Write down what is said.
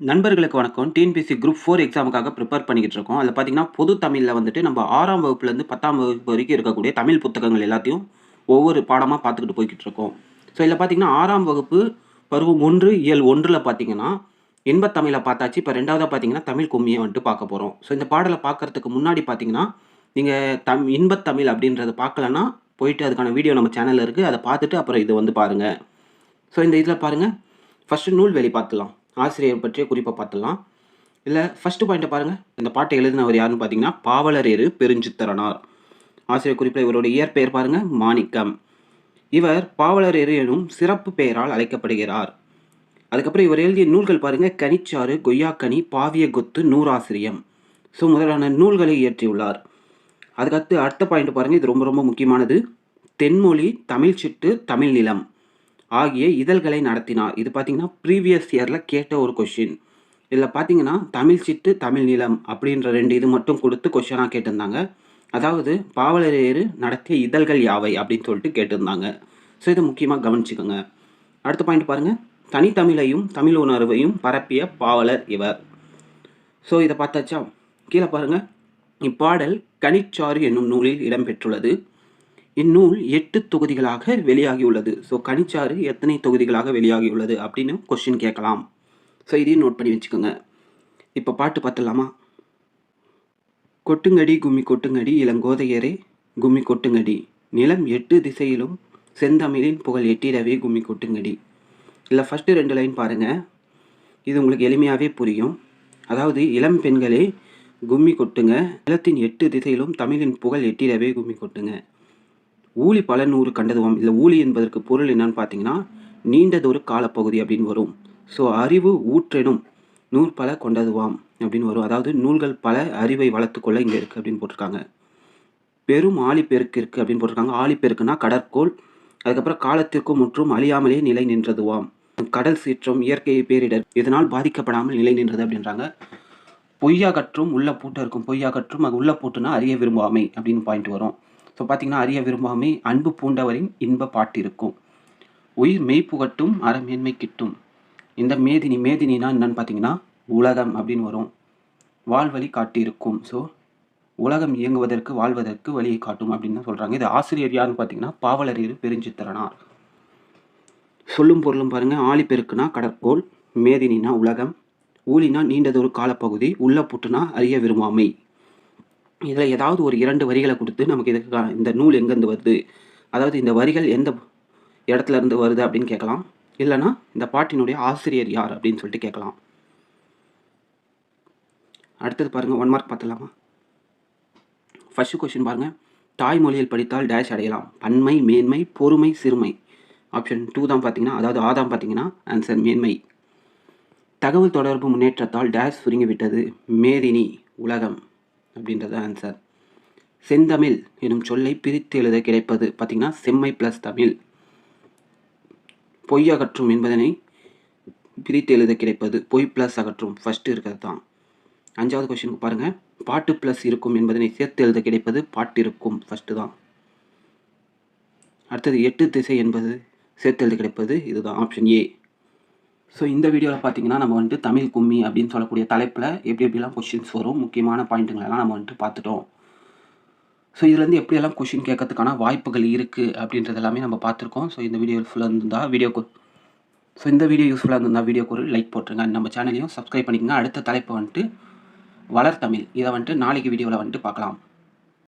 நண்பர்களுக்கு வணக்கம். TNPSC group four எக்ஸாமுக்காக ப்ரிப்பேர் பண்ணிக்கிட்டு இருக்கோம் அதில் பார்த்தீங்கன்னா பொது தமிழில் வந்துட்டு நம்ம ஆறாம் வகுப்புலேருந்து பத்தாம் வகுப்பு வரைக்கும் இருக்கக்கூடிய தமிழ் புத்தகங்கள் எல்லாத்தையும் ஒவ்வொரு பாடமாக பார்த்துக்கிட்டு போய்கிட்டு இருக்கோம் ஸோ இதில் பார்த்தீங்கன்னா ஆறாம் வகுப்பு பருவம் ஒன்று இயல் ஒன்றில் பார்த்தீங்கன்னா இன்பத் தமிழை பார்த்தாச்சு. இப்போ ரெண்டாவதாக பார்த்தீங்கன்னா தமிழ் கும்மியை வந்துட்டு பார்க்க போகிறோம் ஸோ இந்த பாடலை பார்க்கறதுக்கு முன்னாடி பார்த்தீங்கன்னா நீங்கள் தம் இன்பத் தமிழ் அப்படின்றத பார்க்கலன்னா போயிட்டு அதுக்கான வீடியோ நம்ம சேனலில் இருக்குது அதை பார்த்துட்டு அப்புறம் இது வந்து பாருங்கள் ஸோ இந்த இதில் பாருங்கள் ஃபஸ்ட்டு நூல்வெளி பார்த்துலாம் ஆசிரியர் பற்றிய குறிப்பை பார்த்துடலாம். இல்லை ஃபஸ்ட்டு பாயிண்ட்டை பாருங்கள் இந்த பாட்டை எழுதினவர் யாருன்னு பார்த்தீங்கன்னா பாவலரேறு பெருஞ்சித்தரனார். ஆசிரியர் குறிப்பில் இவருடைய இயற்பெயர் பாருங்கள் மாணிக்கம். இவர் பாவலரேறு எனும் சிறப்பு பெயரால் அழைக்கப்படுகிறார். அதுக்கப்புறம் இவர் எழுதிய நூல்கள் பாருங்கள் கனிச்சாறு கொய்யாக்கனி பாவிய கொத்து நூறாசிரியம். ஸோ முதலான நூல்களை இயற்றியுள்ளார். அதுக்கடுத்து அடுத்த பாயிண்ட் பாருங்கள் இது ரொம்ப ரொம்ப முக்கியமானது. தென்மொழி தமிழ் சிட்டு தமிழ் நிலம் ஆகிய இதழ்களை நடத்தினார். இது பார்த்தீங்கன்னா ப்ரீவியஸ் இயரில் கேட்ட ஒரு கொஷின் இதில் பார்த்தீங்கன்னா தமிழ் சிட்டு தமிழ் நிலம் அப்படின்ற ரெண்டு இது மட்டும் கொடுத்து கொஷனாக கேட்டிருந்தாங்க. அதாவது பாவலரேறு நடத்திய இதழ்கள் யாவை அப்படின்னு சொல்லிட்டு கேட்டிருந்தாங்க. ஸோ இதை முக்கியமாக கவனிச்சுக்கோங்க. அடுத்த பாயிண்ட் பாருங்கள் தனித்தமிழையும் தமிழ் உணர்வையும் பரப்பிய பாவலர் இவர். ஸோ இதை பார்த்தாச்சா? கீழே பாருங்கள் இப்பாடல் கனிச்சாறு என்னும் நூலில் இடம்பெற்றுள்ளது. இந்நூல் எட்டு தொகுதிகளாக வெளியாகியுள்ளது. ஸோ கனிச்சாறு எத்தனை தொகுதிகளாக வெளியாகியுள்ளது அப்படின்னு கொஸ்டின் கேட்கலாம். ஸோ இதையும் நோட் பண்ணி வச்சுக்கோங்க. இப்போ பாட்டு பார்த்துலாமா கொட்டுங்கடி கும்மி கொட்டுங்கடி இளங்கோதையரே கும்மி கொட்டுங்கடி. நிலம் எட்டு திசையிலும் செந்தமிழின் புகழ் எட்டிடவே கும்மி கொட்டுங்கடி. இல்லை ஃபஸ்ட்டு ரெண்டு லைன் பாருங்கள் இது உங்களுக்கு எளிமையாகவே புரியும். அதாவது இளம் பெண்களே கும்மி கொட்டுங்க. நிலத்தின் எட்டு திசையிலும் தமிழின் புகழ் எட்டிடவே கும்மி கொட்டுங்க. ஊழி பல நூறு கண்டதுவாம் இல்லை ஊழி என்பதற்கு பொருள் என்னன்னு பார்த்தீங்கன்னா நீண்டதொரு காலப்பகுதி அப்படின்னு வரும். ஸோ அறிவு ஊற்றெனும் நூல் பல கொண்டதுவாம் அப்படின்னு வரும். அதாவது நூல்கள் பல அறிவை வளர்த்துக்கொள்ள இங்கே இருக்குது அப்படின்னு போட்டிருக்காங்க. பெரும் ஆழிப்பெருக்கு இருக்குது அப்படின்னு போட்டிருக்காங்க. ஆழிப்பெருக்குன்னா கடற்கோள் அதுக்கப்புறம் காலத்திற்கும் முற்றும் அழியாமலே நிலை நின்றதுவாம். கடல் சீற்றம் இயற்கை பேரிடர் இதனால் பாதிக்கப்படாமல் நிலை நின்றது அப்படின்றாங்க. பொய்யாகற்றும் உள்ள பூட்டை இருக்கும். பொய்யாகற்றும் அது உள்ள பூட்டுனா அறிய விரும்பாமை அப்படின்னு பாயிண்ட் வரும். ஸோ பார்த்தீங்கன்னா அறிய விரும்பாமை அன்பு பூண்டவரின் இன்ப பாட்டிருக்கும். உயிர் மெய்ப்புகட்டும் அறமேன்மை கிட்டும். இந்த மேதினி மேதினா என்னன்னு பார்த்தீங்கன்னா உலகம் அப்படின்னு வரும். வாழ்வழி காட்டியிருக்கும். ஸோ உலகம் இயங்குவதற்கு வாழ்வதற்கு வழியை காட்டும் அப்படின்னு சொல்கிறாங்க இது ஆசிரியர் யாருன்னு பார்த்தீங்கன்னா பாவலரீர் பெருஞ்சித்திரனார். சொல்லும் பொருளும் பாருங்கள் ஆழிப்பெருக்குனா கடற்கோள் மேதினா உலகம் ஊழினா நீண்டதொரு காலப்பகுதி உள்ள புட்டுனா அறிய விரும்பாமை. இதில் ஏதாவது ஒரு இரண்டு வரிகளை கொடுத்து நமக்கு இதுக்கு இந்த நூல் எங்கேருந்து வருது? அதாவது இந்த வரிகள் எந்த இடத்துல இருந்து வருது அப்படின்னு கேட்கலாம். இல்லைனா இந்த பாட்டினுடைய ஆசிரியர் யார் அப்படின்னு சொல்லிட்டு கேட்கலாம். அடுத்தது பாருங்கள் ஒன் மார்க் பார்த்துலாமா ஃபஸ்ட்டு கொஷின் பாருங்கள் தாய்மொழியில் படித்தால் டேஷ் அடையலாம். பன்மை மேன்மை பொறுமை சிறுமை. ஆப்ஷன் டூ தான் பார்த்தீங்கன்னா அதாவது ஆதாம் பார்த்தீங்கன்னா ஆன்சர் மேன்மை. தகவல் தொடர்பு முன்னேற்றத்தால் டேஷ் சுருங்கிவிட்டது மேதினி உலகம். அப்படின்றது ஆன்சர் செந்தமிழ் எனும் சொல்லை பிரித்து எழுத கிடைப்பது பார்த்திங்கன்னா செம்மை ப்ளஸ் தமிழ். பொய் அகற்றும் என்பதனை பிரித்து எழுத கிடைப்பது பொய் ப்ளஸ் அகற்றும். ஃபஸ்ட்டு இருக்கிறது தான். அஞ்சாவது கொஸ்டினுக்கு பாருங்கள் பாட்டு ப்ளஸ் இருக்கும் என்பதனை சேர்த்து எழுத கிடைப்பது பாட்டு இருக்கும் ஃபஸ்ட்டு தான். அடுத்தது எட்டு திசை என்பது சேர்த்து எழுத கிடைப்பது இதுதான். ஆப்ஷன் ஏ ஸோ இந்த வீடியோவில் பார்த்தீங்கன்னா நம்ம வந்துட்டு தமிழ் கும்மி அப்படின்னு சொல்லக்கூடிய தலைப்பில் எப்படி எப்படிலாம் கொஷின்ஸ் வரும் முக்கியமான பாயிண்ட்டுங்களெல்லாம் நம்ம வந்துட்டு பார்த்துட்டோம் ஸோ இதுலேருந்து எப்படியெல்லாம் கொஷின் கேட்கறதுக்கான வாய்ப்புகள் இருக்குது அப்படின்றது எல்லாமே நம்ம பார்த்துருக்கோம் ஸோ இந்த வீடியோ யூஸ்ஃபுல்லாக இருந்தால் வீடியோக்கு ஸோ இந்த வீடியோ யூஸ்ஃபுல்லாக இருந்தால் வீடியோக்கு ஒரு லைக் போட்டுருங்க. நம்ம சேனலையும் சப்ஸ்கிரைப் பண்ணிக்கோங்க. அடுத்த தலைப்பு வந்துட்டு வளர் தமிழ். இதை வந்துட்டு நாளைக்கு வீடியோவில் வந்துட்டு பார்க்கலாம்